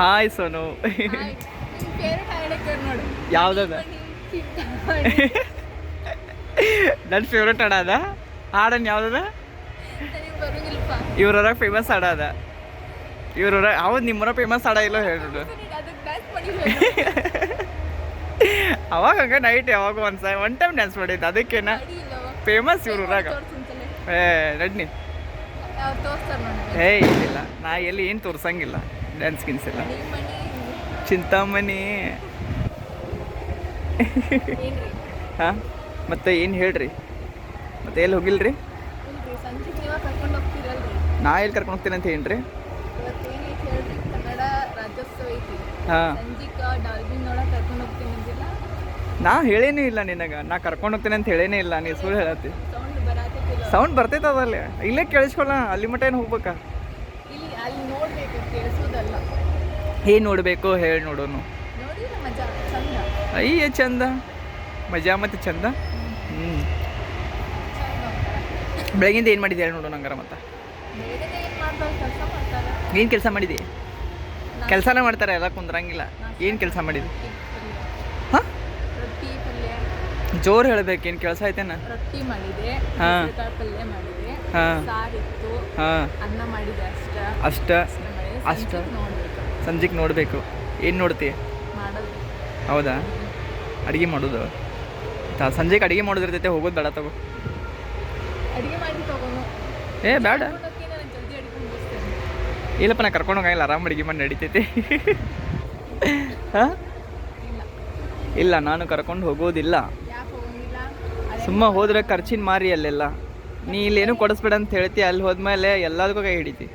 Hi Sonu ಯಾವ್ದದ. ನನ್ನ favourite ಹಾಡ ಅದ. ಹಾಡನ್ ಯಾವ್ದದ? ಇವ್ರ ಫೇಮಸ್ ಹಾಡ ಅದ. ಇವ್ರ ಹೌದು ನಿಮ್ಮರ ಫೇಮಸ್ ಹಾಡ ಇಲ್ಲ ಹೇಳು ನೀನು ಅದಕ್ಕೆ ಡ್ಯಾನ್ಸ್ ಅವಾಗ ಹಂಗ ನೈಟ್ ಯಾವಾಗ ಒಂದ್ಸ ಒನ್ ಟೈಮ್ ಡ್ಯಾನ್ಸ್ ಮಾಡಿದ್ದು ಅದಕ್ಕೇನ? ಫೇಮಸ್ ಇವ್ರೂರಾಗ ಏ ನಡ್ನಿ. ಏ ಇಲ್ಲ ನಾ ಎಲ್ಲಿ ಏನು ತೋರ್ಸಂಗಿಲ್ಲ. ಡ್ಯಾನ್ಸ್ ಗಿನ್ಸ್ ಎಲ್ಲ. ಚಿಂತಾಮಣಿ. ಹಾಂ? ಮತ್ತೆ ಏನು ಹೇಳ್ರಿ? ಮತ್ತೆ ಎಲ್ಲಿ ಹೋಗಿಲ್ರಿ? ನಾ ಎಲ್ಲಿ ಕರ್ಕೊಂಡು ಹೋಗ್ತೀನಿ ಅಂತ ಹೇಳ್ರಿ? ಹಾಂ. ನಾ ಹೇಳೇನೇ ಇಲ್ಲ ನಿನಗೆ. ನಾ ಕರ್ಕೊಂಡು ಹೋಗ್ತೀನಿ ಅಂತ ಹೇಳೇನೇ ಇಲ್ಲ. ನೀ ಸುಳ್ಳು ಹೇಳತ್ತಿ. ಸೌಂಡ್ ಬರ್ತೈತದಲ್ಲಿ ಇಲ್ಲೇ ಕೇಳಿಸ್ಕೊಳ್ಳ ಅಲ್ಲಿ ಮಟ್ಟ ಏನು ಹೋಗ್ಬೇಕಾ? ಅಲ್ಲಿ ನೋಡ್ಬೇಕು ಕೇಳಿಸೋದಲ್ಲ. ಏನು ನೋಡಬೇಕು? ಹೇಳಿ ನೋಡೋನು. ನೋಡಿದ್ರೆ ಮಜಾ ಚಂದ. ಅಯ್ಯ ಚಂದ. ಮಜಾ ಮತ್ತು ಚಂದ? ಹ್ಞೂ ಬೆಳಗಿಂದ ಏನು ಮಾಡಿದೆ ಹೇಳಿ ನೋಡೋಣ ಹಂಗಾರ ಮತ್ತೆ. ಏನ್ ಮಾಡ್ತಾರೆ ಕೆಲಸ ಮಾಡ್ತಾರೆ. ಏನು ಕೆಲಸ ಮಾಡಿದಿ? ಕೆಲಸನೇ ಮಾಡ್ತಾರೆ ಎಲ್ಲ ಕುಂದ್ರಂಗಿಲ್ಲ. ಏನು ಕೆಲಸ ಮಾಡಿದಿ? ಹಾಂ? ರೊಟ್ಟಿ ಪಲ್ಯ ಜೋರು ಹೇಳ್ಬೇಕು ಏನು ಕೆಲಸ ಐತೇನ? ರೊಟ್ಟಿ ಮಾಡಿದೆ ಹಾ. ಪಲ್ಯ ಮಾಡಿದೆ. ಹಾಂ ಸಾರಿತ್ತು. ಅನ್ನ ಮಾಡಿದೆ ಅಷ್ಟ. ಅಷ್ಟ? ಸಂಜೆಗ್ ನೋಡಬೇಕು. ಏನು ನೋಡ್ತಿ? ಹೌದಾ? ಅಡುಗೆ ಮಾಡೋದು? ಸಂಜೆಗೆ ಅಡುಗೆ ಮಾಡೋದಿರ್ತೈತೆ ಹೋಗೋದು ಬೇಡ ತಗೋ. ಏ ಬೇಡ ಇಲ್ಲಪ್ಪ ನಾ ಕರ್ಕೊಂಡು ಹೋಗಿಲ್ಲ ಆರಾಮ್ ಅಡುಗೆ ಮಾಡಿ ನಡಿತೈತಿ. ಹಾಂ? ಇಲ್ಲ. ನಾನು ಕರ್ಕೊಂಡು ಹೋಗೋದಿಲ್ಲ. ಸುಮ್ಮ ಹೋದ್ರೆ ಖರ್ಚಿನ ಮಾರಿ ಅಲ್ಲೆಲ್ಲ. ನೀ ಇಲ್ಲೇನು ಕೊಡಿಸ್ಬೇಡ ಅಂತ ಹೇಳ್ತಿ ಅಲ್ಲಿ ಹೋದ್ಮೇಲೆ ಎಲ್ಲದಕ್ಕೂ ಕೈ ಹಿಡಿತಿ.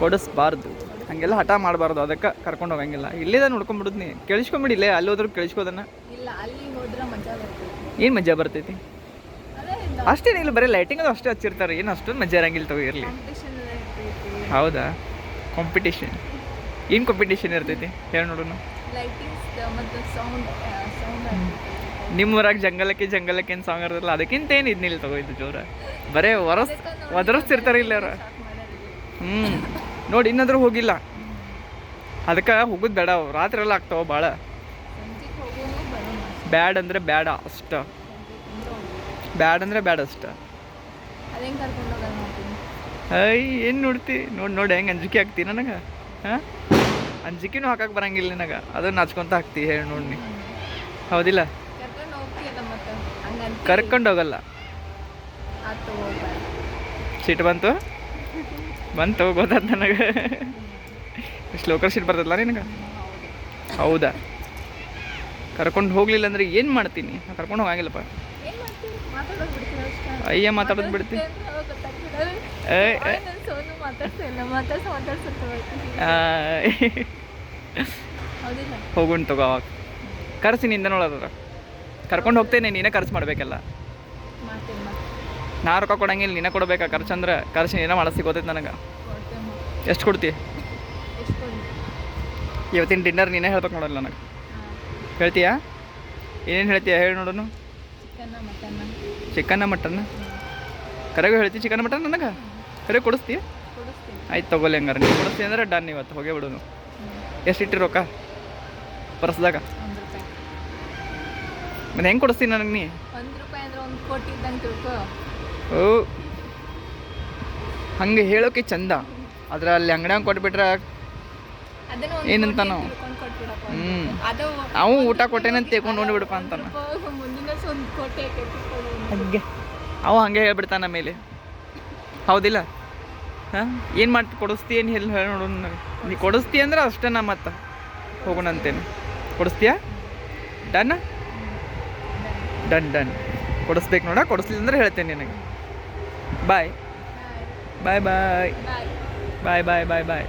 ಕೊಡಿಸ್ಬಾರ್ದು. ಹಂಗೆಲ್ಲ ಹಠ ಮಾಡಬಾರ್ದು ಅದಕ್ಕೆ ಕರ್ಕೊಂಡು ಹೋಗಂಗಿಲ್ಲ. ಇಲ್ಲಿದ ನೋಡ್ಕೊಂಬಿಡುದು ನೀ. ಕೇಳಿಸ್ಕೊಂಬಿಡಿ ಇಲ್ಲೇ ಅಲ್ಲಿ ಹೋದ್ರು ಕೇಳಿಸ್ಕೋದನ್ನ ಏನು ಮಜಾ ಬರ್ತೈತಿ? ಅಷ್ಟೇ ಇಲ್ಲಿ ಬರೀ ಲೈಟಿಂಗ್ ಅದು ಅಷ್ಟೇ ಹಚ್ಚಿರ್ತಾರೆ. ಏನು ಅಷ್ಟೊಂದು ಮಜಾ ಇರಂಗಿಲ್ಲ ತಗೋ ಇರಲಿ. ಹೌದಾ? ಕಾಂಪಿಟೇಷನ್ ಏನು ಕಾಂಪಿಟೇಷನ್ ಇರ್ತೈತಿ? ಹೇಳಿ ನೋಡೋಣ ಲೈಟಿಂಗ್ಸ್ ಮತ್ತು ಸೌಂಡ್ ಸೌಂಡ್ ನಿಮ್ಮ ಊರಾಗ ಜಂಗಲಕ್ಕೆ ಜಂಗಲಕ್ಕೆ ಏನು ಸಾಂಗ್ ಇರೋದಿಲ್ಲ ಅದಕ್ಕಿಂತ ಏನು ಇದ್ನಿಲ್ಲ ತಗೋ ಇದು ಜೋರ? ಬರೇ ವರಸ್ ಇಲ್ಲ ಅವ್ರ ಹ್ಞೂ ನೋಡಿ, ಇನ್ನಂದ್ರೂ ಹೋಗಿಲ್ಲ. ಅದಕ್ಕೆ ಹೋಗೋದು ಬೇಡ, ರಾತ್ರಿ ಎಲ್ಲ ಆಗ್ತಾವ ಭಾಳ ಬ್ಯಾಡ್ ಅಂದರೆ ಬ್ಯಾಡ ಅಷ್ಟ. ಬ್ಯಾಡ್ ಅಂದರೆ ಬ್ಯಾಡ ಅಷ್ಟ. ಐ, ಏನು ನೋಡ್ತಿ? ನೋಡಿ ನೋಡಿ, ಹೆಂಗೆ ಅಂಜಿಕೆ ಹಾಕ್ತಿ ನನಗೆ? ಹಾಂ? ಅಂಜಿಕೆನೂ ಹಾಕಕ್ಕೆ ಬರಂಗಿಲ್ಲ ನಿನಗೆ. ಅದನ್ನು ಹಚ್ಕೊತ ಹಾಕ್ತಿ, ಹೇಳಿ ನೋಡಿ ಹೌದಿಲ್ಲ? ಕರ್ಕೊಂಡೋಗಲ್ಲ ಸೀಟ್ ಬಂತು? ಬಂತು ಗೊತ್ತ ನನಗೆ. ಸ್ಲೋಕರ್ ಸೀಟ್ ಬರ್ತದಲ್ಲ ನಿನಗೆ? ಹೌದಾ? ಕರ್ಕೊಂಡು ಹೋಗ್ಲಿಲ್ಲ ಅಂದ್ರೆ ಏನು ಮಾಡ್ತೀನಿ? ಕರ್ಕೊಂಡು ಹೋಗಂಗಿಲ್ಲಪ್ಪ. ಅಯ್ಯ ಮಾತಾಡೋದು ಬಿಡ್ತೀನಿ ಹೋಗುಣ್ ತಗೋ ಅವಾಗ. ಕರ್ಸಿ ನಿಂದ ನೋಡೋದ್ರ ಕರ್ಕೊಂಡು ಹೋಗ್ತೇನೆ ನೀನೇ ಖರ್ಚು ಮಾಡಬೇಕಲ್ಲ. ನಾ ರೊಕ್ಕ ಕೊಡಂಗಿಲ್ಲ ನೀನೇ ಕೊಡಬೇಕಾ? ಖರ್ಚು ಅಂದ್ರೆ ಖರ್ಚು ನೀನೇ ಮಾಡಿಸಿ ಗೊತ್ತೈತೆ ನನಗೆ ಎಷ್ಟು ಕೊಡ್ತಿ? ಇವತ್ತಿನ ಡಿನ್ನರ್ ನೀನೇ ಹೇಳ್ಬೇಕು ನೋಡಲ್ಲ ನನಗೆ. ಹೇಳ್ತೀಯಾ? ಏನೇನು ಹೇಳ್ತೀಯಾ? ಹೇಳಿ ನೋಡೋನು. ಚಿಕನ್ನ ಮಟನ್ನ. ಮಟನ್ ಕರೆಗೂ ಹೇಳ್ತಿ ಚಿಕನ್ ಮಟನ್ ನನಗೆ? ಕರೆ ಕೊಡಿಸ್ತೀಯ? ಆಯ್ತು ತಗೋಲಿ ಹಂಗಾರೆ. ನೀವು ಕೊಡಿಸ್ತೀಯ ಅಂದ್ರೆ ಡನ್ ಇವತ್ತು ಹೋಗೇ ಬಿಡೋನು. ಎಷ್ಟು ಇಟ್ಟಿರೋಕ್ಕ ರೊಕ್ಕ? ಪರ್ಸ್ದಾಗ? ಮತ್ತೆ ಹೆಂಗೆ ಕೊಡಿಸ್ತೀನಿ ನನಗೆ ನೀ? ಒಂದು ರೂಪಾಯಿ ಅಂದ್ರೆ ಒಂದು ಕೋಟಿ ಇದ್ದಂಗೆ ತಿಳ್ಕೊ. ಓ. ಹಂಗೆ ಹೇಳೋಕೆ ಚಂದ. ಆದ್ರೆ ಅಲ್ಲಿ ಅಂಗಡ್ಯಾಗ ಕೊಟ್ಬಿಟ್ರೆ? ತಿಳ್ಕೊಂಡು ಕೊಟ್ಬಿಡಪ್ಪ. ಹ್ಞೂ ಅವು ಊಟ ಕೊಟ್ಟೇನಂತ ತಗೊಂಡು ನೋಡಿಬಿಡಪ್ಪ ಅಂತಾನ ಹಂಗೆ. ಅವ ಹಂಗೆ ಹೇಳ್ಬಿಡ್ತಾನ ಮೇಲೆ ಹೌದಿಲ್ಲ? ಹಾಂ? ಏನು ಮಾಡಿ ಕೊಡಿಸ್ತೀಯ ಏನು ಹೇಳಿ ಹೇಳಿ ನೋಡೋಣ ನನಗೆ. ನೀ ಕೊಡಿಸ್ತೀಯ ಅಂದ್ರೆ ಅಷ್ಟೇ ನಾ ಮತ್ತೆ ಹೋಗೋಣ ಅಂತೇನು ಕೊಡಿಸ್ತೀಯಾ? ಡನ್ ಡನ್ ಡನ್ ಕೊಡಿಸ್ಬೇಕು ನೋಡ ಕೊಡಿಸ್ಲಿಲ್ಲ ಅಂದ್ರೆ ಹೇಳ್ತೇನೆ ನಿನಗೆ. ಬಾಯ್ ಬಾಯ್ ಬಾಯ್ ಬಾಯ್ ಬಾಯ್ ಬಾಯ್ ಬಾಯ್